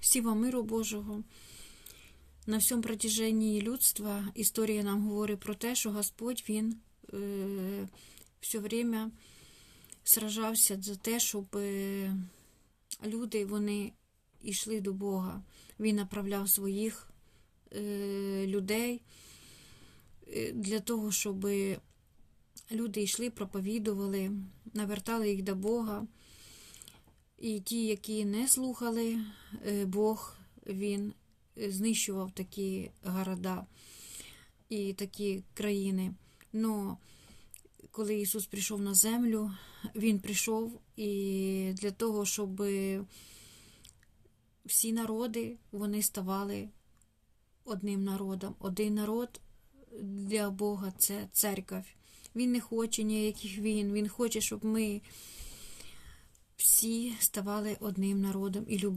Сіва миру Божого. На всьому протяженні людства історія нам говорить про те, що Господь Він е, все время сражався за те, щоб е, люди вони йшли до Бога. Він направляв своїх е, людей е, для того, щоб люди йшли, проповідували, навертали їх до Бога. І ті, які не слухали, е, Бог він е, знищував такі города і такі країни. Но коли Ісус прийшов на землю, Він прийшов і для того, щоб всі народи вони ставали одним народом. Один народ для Бога це церковь. Він не хоче ніяких війн, Він хоче, щоб ми всі ставали одним народом і любили.